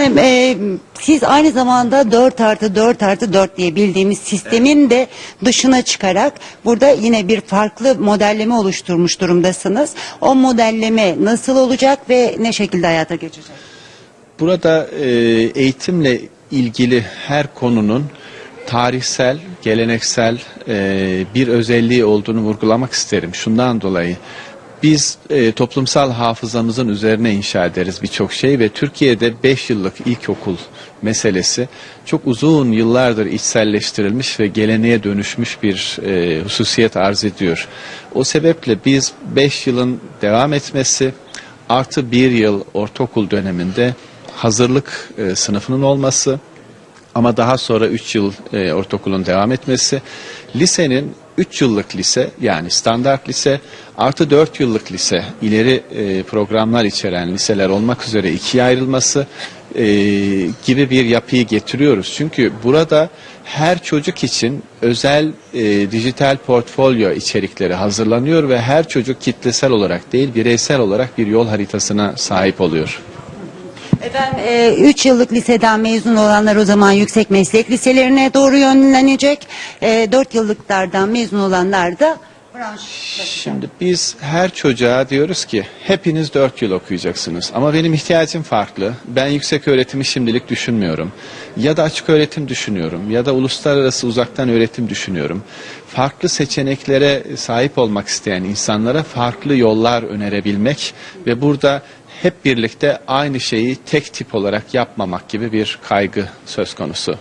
Efendim e, siz aynı zamanda 4 artı 4 artı 4 diye bildiğimiz sistemin de dışına çıkarak burada yine bir farklı modelleme oluşturmuş durumdasınız. O modelleme nasıl olacak ve ne şekilde hayata geçecek? Burada e, eğitimle ilgili her konunun tarihsel, geleneksel e, bir özelliği olduğunu vurgulamak isterim. Şundan dolayı biz e, toplumsal hafızamızın üzerine inşa ederiz birçok şey ve Türkiye'de 5 yıllık ilkokul meselesi çok uzun yıllardır içselleştirilmiş ve geleneğe dönüşmüş bir e, hususiyet arz ediyor. O sebeple biz 5 yılın devam etmesi artı bir yıl ortaokul döneminde hazırlık e, sınıfının olması ama daha sonra 3 yıl e, ortaokulun devam etmesi, lisenin 3 yıllık lise yani standart lise artı 4 yıllık lise ileri e, programlar içeren liseler olmak üzere ikiye ayrılması e, gibi bir yapıyı getiriyoruz. Çünkü burada her çocuk için özel e, dijital portfolyo içerikleri hazırlanıyor ve her çocuk kitlesel olarak değil bireysel olarak bir yol haritasına sahip oluyor. Efendim 3 yıllık liseden mezun olanlar o zaman yüksek meslek liselerine doğru yönlenecek. 4 yıllıklardan mezun olanlar da Şimdi biz her çocuğa diyoruz ki hepiniz 4 yıl okuyacaksınız ama benim ihtiyacım farklı. Ben yüksek öğretimi şimdilik düşünmüyorum. Ya da açık öğretim düşünüyorum ya da uluslararası uzaktan öğretim düşünüyorum. Farklı seçeneklere sahip olmak isteyen insanlara farklı yollar önerebilmek ve burada hep birlikte aynı şeyi tek tip olarak yapmamak gibi bir kaygı söz konusu.